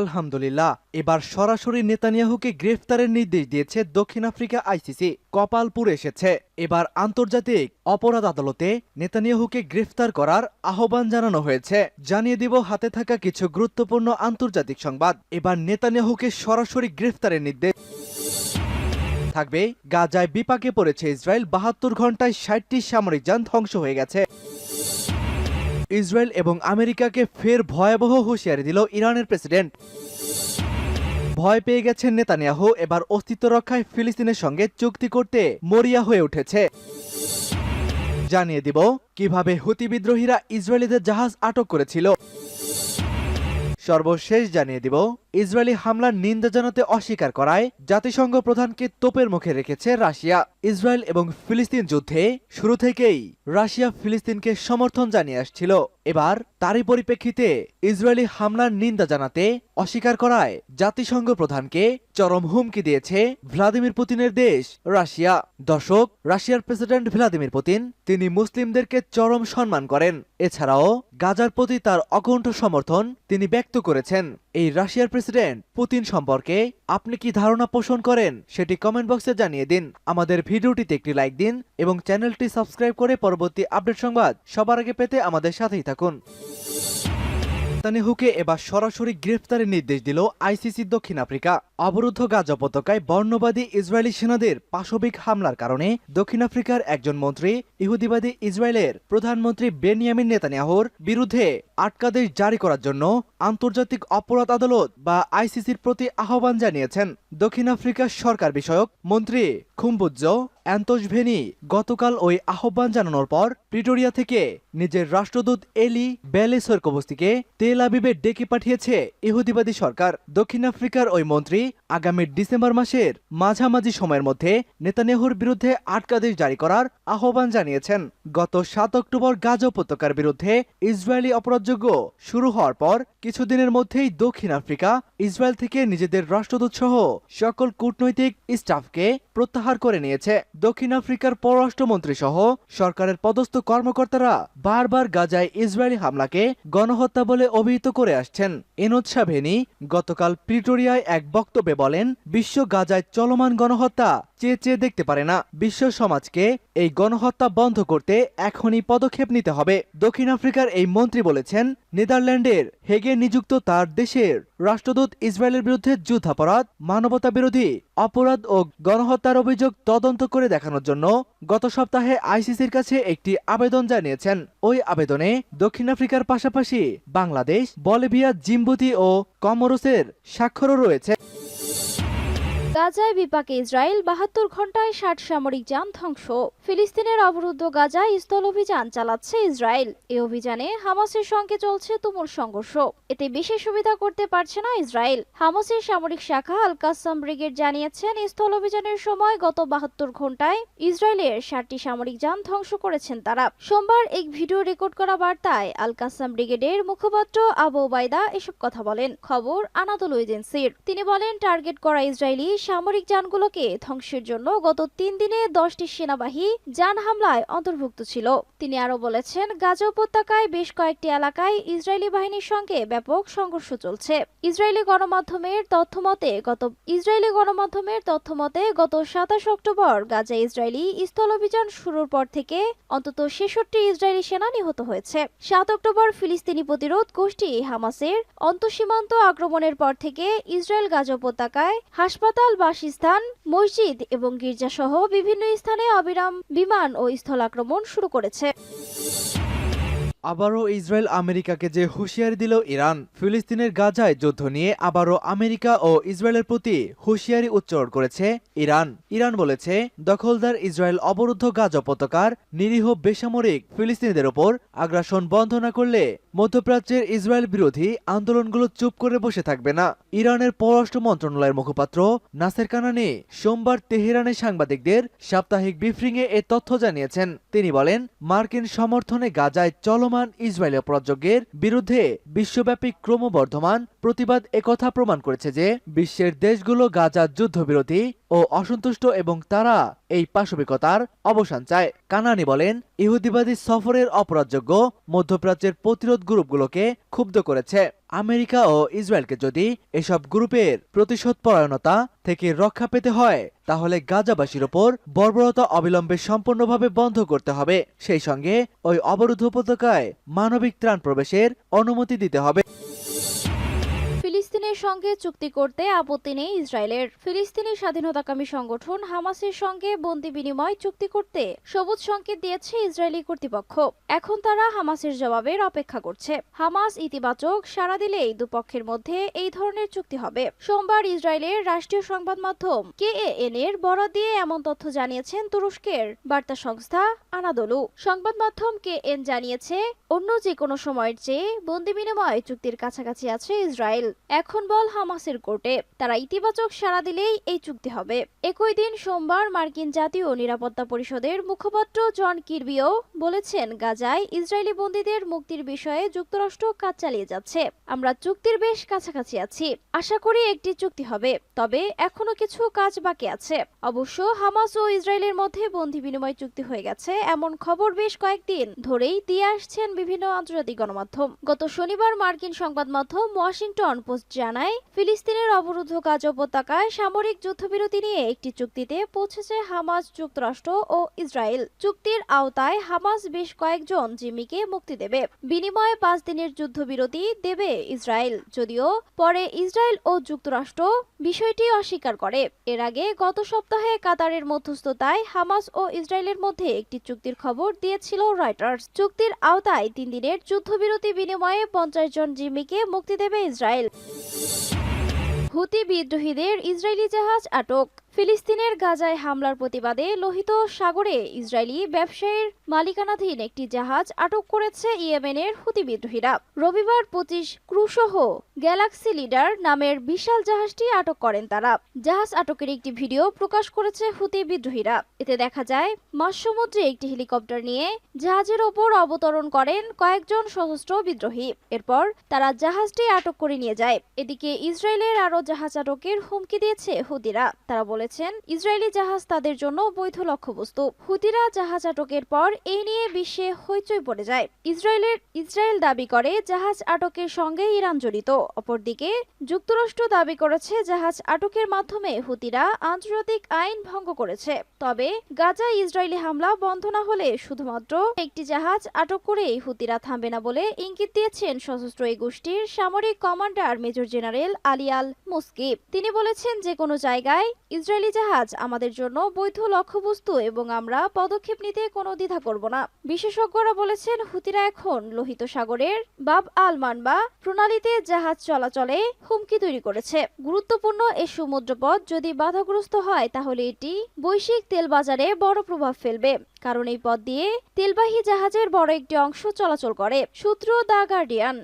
আলহামদুলিল্লাহ, এবার সরাসরি নেতানিয়াহুকে গ্রেফতারের নির্দেশ দিয়েছে দক্ষিণ আফ্রিকা আইসিসি কপাল পুড়ে এসেছে। এবার আন্তর্জাতিক অপরাধ আদালতে নেতানিয়াহুকে গ্রেফতার করার আহ্বান জানানো হয়েছে। জানিয়ে দিব হাতে থাকা কিছু গুরুত্বপূর্ণ আন্তর্জাতিক সংবাদ। এবার নেতানিয়াহুকে সরাসরি গ্রেফতারের নির্দেশ থাকবে। গাজায় বিপাকে পড়েছে ইসরায়েল, বাহাত্তর ঘন্টায় ষাটটি সামরিক যান ধ্বংস হয়ে গেছে। ইসরায়েল এবং আমেরিকাকে ফের ভয়াবহ হুঁশিয়ারি দিল ইরানের প্রেসিডেন্ট। ভয় পেয়ে গেছেন নেতানিয়াহু, এবার অস্তিত্ব রক্ষায় ফিলিস্তিনের সঙ্গে চুক্তি করতে মরিয়া হয়ে উঠেছে। জানিয়ে দিব কীভাবে হুতি বিদ্রোহীরা ইসরায়েলিদের জাহাজ আটক করেছিল। সর্বশেষ জানিয়ে দিব ইসরায়েলি হামলার নিন্দা জানাতে অস্বীকার করায় জাতিসংঘ প্রধানকে তোপের মুখে রেখেছে রাশিয়া। ইসরায়েল এবং ফিলিস্তিন যুদ্ধে শুরু থেকেই রাশিয়া ফিলিস্তিনকে সমর্থন জানিয়ে আসছিল। এবার তারই পরিপ্রেক্ষিতে ইসরায়েলি হামলার নিন্দা জানাতে অস্বীকার করায় জাতিসংঘ প্রধানকে চরম হুমকি দিয়েছে ভ্লাদিমির পুতিনের দেশ রাশিয়া। দর্শক, রাশিয়ার প্রেসিডেন্ট ভ্লাদিমির পুতিন, তিনি মুসলিমদেরকে চরম সম্মান করেন। এছাড়াও গাজার প্রতি তার অকণ্ঠ সমর্থন তিনি ব্যক্ত করেছেন। এই রাশিয়ার প্রেসিডেন্ট পুতিন সম্পর্কে আপনি কি ধারণা পোষণ করেন সেটি কমেন্ট বক্সে জানিয়ে দিন। আমাদের ভিডিওটিতে একটি লাইক দিন এবং চ্যানেলটি সাবস্ক্রাইব করে পরবর্তী আপডেট সংবাদ সবার আগে পেতে আমাদের সাথেই থাকুন। নেতানিয়াহুকে এবার সরাসরি গ্রেফতারের নির্দেশ দিল আইসিসি দক্ষিণ আফ্রিকা। অবরুদ্ধ গাজা উপত্যকায় বর্ণবাদী ইসরায়েলি সেনাদের পাশবিক হামলার কারণে দক্ষিণ আফ্রিকার একজন মন্ত্রী, ইহুদিবাদী ইসরায়েলের প্রধানমন্ত্রী বেনিয়ামিন নেতানিয়াহুর বিরুদ্ধে আটকাদেশ জারি করার জন্য আন্তর্জাতিক অপরাধ আদালত বা আইসিসির প্রতি আহ্বান জানিয়েছেন। দক্ষিণ আফ্রিকার সরকার বিষয়ক মন্ত্রী খুম্বুজ্জ অ্যান্তোস ভেনি গতকাল ওই আহ্বান জানানোর পর প্রিটোরিয়া থেকে নিজের রাষ্ট্রদূত এলি বেলেসরকোভস্তিকে তেল আবিবে ডেকে পাঠিয়েছে ইহুদিবাদী সরকার। দক্ষিণ আফ্রিকার ওই মন্ত্রী আগামী ডিসেম্বর মাসের মাঝামাঝি সময়ের মধ্যে নেতানেহুর বিরুদ্ধে আটকাদেশ জারি করার আহ্বান জানিয়েছেন। গত সাত অক্টোবর গাজা উপত্যকার বিরুদ্ধে ইসরায়েলি অপরাধযোগ্য শুরু হওয়ার পর কিছুদিনের মধ্যেই দক্ষিণ আফ্রিকা, ইসরায়েল থেকে নিজেদের রাষ্ট্রদূত সহ সকল কূটনৈতিক স্টাফকে প্রত্যাহার করে নিয়েছে। দক্ষিণ আফ্রিকার পররাষ্ট্রমন্ত্রী সহ সরকারের পদস্থ কর্মকর্তারা বারবার গাজায় ইসরায়েলি হামলাকে গণহত্যা বলে অভিহিত করে আসছেন। এনোদ ভেনি গতকাল প্রিটোরিয়ায় এক বক্তব্যে বলেন, বিশ্ব গাজায় চলমান গণহত্যা চেয়ে চেয়ে দেখতে পারে না। বিশ্ব সমাজকে এই গণহত্যা বন্ধ করতে এখনই পদক্ষেপ নিতে হবে। দক্ষিণ আফ্রিকার এই মন্ত্রী বলেছেন, নেদারল্যান্ডের হেগে নিযুক্ত তার দেশের রাষ্ট্রদূত ইসরায়েলের বিরুদ্ধে যুদ্ধাপরাধ মানবতা বিরোধী অপরাধ ও গণহত্যার অভিযোগ তদন্ত করে দেখানোর জন্য গত সপ্তাহে আইসিসির কাছে একটি আবেদন জানিয়েছেন। ওই আবেদনে দক্ষিণ আফ্রিকার পাশাপাশি বাংলাদেশ, বলিভিয়া, জিম্বুতি ও কমরোসের স্বাক্ষরও রয়েছে। গাজায় বিপাকে ইসরায়েল বাহাত্তর ঘন্টায় ষাট সামরিক যান ধ্বংস। ফিলিস্তিনের অবরুদ্ধ গাজায় স্থল অভিযান চালাচ্ছে ইসরায়েল। এই অভিযানে হামাসের সঙ্গে চলছে তুমুল সংঘর্ষ। এতে বিশেষ সুবিধা করতে পারছে না ইসরায়েল। হামাসের সামরিক শাখা আল কাসাম ব্রিগেড জানিয়েছেন, স্থল অভিযানের সময় গত বাহাত্তর ঘন্টায় ইসরায়েলের ষাটটি সামরিক যান ধ্বংস করেছেন তারা। সোমবার এক ভিডিও রেকর্ড করা বার্তায় আল কাসাম ব্রিগেডের মুখপাত্র আবু ওবায়দা এসব কথা বলেন। খবর আনাদুল এজেন্সির তিনি বলেন, টার্গেট করা ইসরায়েলি সামরিক যানগুলোকে ধ্বংসের জন্য গত তিন দিনে দশটি সেনাবাহী যান হামলায় অন্তর্ভুক্ত ছিল। তিনি আরও বলেছেন, গাজা উপত্যকায় বেশ কয়েকটি এলাকায় ইসরায়েলি বাহিনীর সঙ্গে ব্যাপক সংঘর্ষ চলছে। ইসরায়েলি গণমাধ্যমের তথ্য মতে, গত ইসরায়েলি গণমাধ্যমের তথ্য মতে, গত সাতাশ অক্টোবর গাজা ইসরায়েলি স্থল অভিযান শুরুর পর থেকে অন্তত ছেষট্টি ইসরায়েলি সেনা নিহত হয়েছে। সাত অক্টোবর ফিলিস্তিনি প্রতিরোধ গোষ্ঠী হামাসের অন্তঃসীমান্ত আক্রমণের পর থেকে ইসরায়েল গাজা উপত্যকায় হাসপাতাল বাসস্থান মসজিদ এবং গির্জাসহ বিভিন্ন স্থানে অবিরাম বিমান ও স্থল আক্রমণ শুরু করেছে। আবারও ইসরায়েল আমেরিকাকে যে হুঁশিয়ারি দিল ইরান, ফিলিস্তিনের গাজায় যুদ্ধ নিয়ে আবারও আমেরিকা ও ইসরায়েলের প্রতি হুঁশিয়ারি উচ্চারণ করেছে ইরান। ইরান বলেছে, দখলদার ইসরায়েল অবরুদ্ধ গাজা উপত্যকার নিরীহ বেসামরিক ফিলিস্তিনিদের ওপর আগ্রাসন বন্ধ না করলে মধ্যপ্রাচ্যের ইসরায়েল বিরোধী আন্দোলনগুলো চুপ করে বসে থাকবে না। ইরানের পররাষ্ট্র মন্ত্রণালয়ের মুখপাত্র নাসের কানানি সোমবার তেহরানে সাংবাদিকদের সাপ্তাহিক ব্রিফিংয়ে এ তথ্য জানিয়েছেন। তিনি বলেন, মার্কিন সমর্থনে গাজায় চলমান ইসরায়েলের প্রযোগের বিরুদ্ধে বিশ্বব্যাপী ক্রমবর্ধমান প্রতিবাদ একথা প্রমাণ করেছে যে বিশ্বের দেশগুলো গাজার যুদ্ধবিরতি ও অসন্তুষ্ট এবং তারা এই পাশবিকতার অবসান চায়। কানানি বলেন, ইহুদিবাদী সফরের অপরাধযোগ্য মধ্যপ্রাচ্যের প্রতিরোধ গ্রুপগুলোকে ক্ষুব্ধ করেছে। আমেরিকা ও ইসরায়েলকে যদি এসব গ্রুপের প্রতিশোধ পরায়ণতা থেকে রক্ষা পেতে হয়, তাহলে গাজাবাসীর ওপর বর্বরতা অবিলম্বে সম্পূর্ণভাবে বন্ধ করতে হবে। সেই সঙ্গে ওই অবরুদ্ধ উপত্যকায় মানবিক ত্রাণ প্রবেশের অনুমতি দিতে হবে। ফিলিস্তিনের সঙ্গে চুক্তি করতে আপত্তি নেই ইসরায়েলের। ফিলিস্তিনি স্বাধীনতাকামী সংগঠন হামাসের সঙ্গে বন্দি বিনিময় চুক্তি করতে সবুজ সংকেত দিয়েছে ইসরায়েলি কর্তৃপক্ষ। এখন তারা হামাসের জবাবের অপেক্ষা করছে। হামাস ইতিবাচক সাড়া দিলেই দুপক্ষের মধ্যে এই ধরনের চুক্তি হবে। সোমবার ইসরায়েলের রাষ্ট্রীয় সংবাদ মাধ্যম কেএএন এর বরাদ দিয়ে এমন তথ্য জানিয়েছেন তুরস্কের বার্তা সংস্থা আনাদোলু। সংবাদ মাধ্যম কেএন জানিয়েছে, অন্য যে কোনো সময়ের চেয়ে বন্দি বিনিময় চুক্তির কাছাকাছি আছে ইসরায়েল। এখন বল হামাসের কোর্টে। তারা ইতিবাচক সাড়া দিলেই এই চুক্তি হবে। একই দিন সোমবার মার্কিন জাতীয় নিরাপত্তা পরিষদের মুখপাত্র জন কিরবিও বলেছেন, গাজায় ইসরায়েলি বন্দীদের মুক্তির বিষয়ে যুক্তরাষ্ট্র কাজ চালিয়ে যাচ্ছে। আমরা চুক্তির বেশ কাছাকাছি আছি। আশা করি একটি চুক্তি হবে, তবে এখনও কিছু কাজ বাকি আছে। অবশ্য হামাস ও ইসরায়েলের মধ্যে বন্দি বিনিময় চুক্তি হয়ে গেছে, এমন খবর বেশ কয়েকদিন ধরেই দিয়ে আসছেন বিভিন্ন আন্তর্জাতিক গণমাধ্যম। গত শনিবার মার্কিন সংবাদ মাধ্যম ওয়াশিংটন পোস্ট জানায়, ফিলিস্তিনের অবরুদ্ধ গাজা উপত্যকায় সামরিক যুদ্ধবিরতি নিয়ে একটি চুক্তিতে পৌঁছেছে হামাস যুক্তরাষ্ট্র ও ইসরায়েল। চুক্তির আওতায় হামাস বেশ কয়েকজন জিম্মিকে মুক্তি দেবে। বিনিময়ে পাঁচ দিনের যুদ্ধবিরতি দেবে ইসরায়েল। যদিও পরে ইসরায়েল ও যুক্তরাষ্ট্র বিষয়টি অস্বীকার করে। এর আগে গত সপ্তাহে কাতারের মধ্যস্থতায় হামাস ও ইসরায়েলের মধ্যে একটি চুক্তির খবর দিয়েছিল রয়টার্স। চুক্তির আওতায় তিন দিনের যুদ্ধবিরতি বিনিময়ে পঞ্চাশ জন জিম্মিকে মুক্তি দেবে ইসরায়েল। হুতি বিদ্রোহীদের ইসরায়েলি জাহাজ আটক। ফিলিস্তিনের গাজায় হামলার প্রতিবাদে লোহিত সাগরে ইসরায়েলি ব্যবসায়ীর মালিকানাধীন একটি জাহাজ আটক করেছে ইয়েমেনের হুতি বিদ্রোহীরা। রবিবার পঁচিশ ক্রুসহ গ্যালাক্সি লিডার নামের বিশাল জাহাজটি আটক করেন তারা। জাহাজ আটকের একটি ভিডিও প্রকাশ করেছে হুতি বিদ্রোহীরা। এতে দেখা যায় মাঝ সমুদ্রে একটি হেলিকপ্টার নিয়ে জাহাজের ওপর অবতরণ করেন কয়েকজন সশস্ত্র বিদ্রোহী। এরপর তারা জাহাজটি আটক করে নিয়ে যায়। এদিকে ইসরায়েলের আরও জাহাজ আটকের হুমকি দিয়েছে হুতিরা। তারা বলেছেন ইসরায়েলি জাহাজ তাদের জন্য বৈধ লক্ষ্যবস্তু। হুতিরা জাহাজ আটকের পর এই নিয়ে বিশ্বে হইচই পড়ে যায়। ইসরায়েলের, ইসরায়েল দাবি করে জাহাজ আটকের সঙ্গে ইরান জড়িত। অপরদিকে যুক্তরাষ্ট্র দাবি করেছে জাহাজ আটকের মাধ্যমে হুতিরা আন্তর্জাতিক আইন ভঙ্গ করেছে। তবে গাজা ইসরায়েলি হামলা বন্ধ না হলে শুধুমাত্র একটি জাহাজ আটক করেই হুতিরা থামবে না বলে ইঙ্গিত দিয়েছেন সশস্ত্র এই গোষ্ঠীর সামরিক কমান্ডার মেজর জেনারেল আলিয়াল মুস্কিব তিনি বলেছেন যে কোনো জায়গায় ইসরায়েলি জাহাজ আমাদের জন্য বৈধ লক্ষ্যবস্তু এবং আমরা পদক্ষেপ নিতে কোনো দ্বিধা করব না। বিশেষজ্ঞরা বলেছেন, হুতিরা এখন লোহিত সাগরের বাব আল মানবা প্রণালীতে জাহাজ চলাচলে হুমকি তৈরি করেছে। গুরুত্বপূর্ণ এই সমুদ্রপথ যদি বাধাগ্রস্ত হয়, তাহলে এটি বৈশ্বিক তেল বাজারে বড় প্রভাব ফেলবে, কারণ এই পথ দিয়ে তেলবাহী জাহাজের বড় একটি অংশ চলাচল করে সূত্র দ্য গার্ডিয়ান।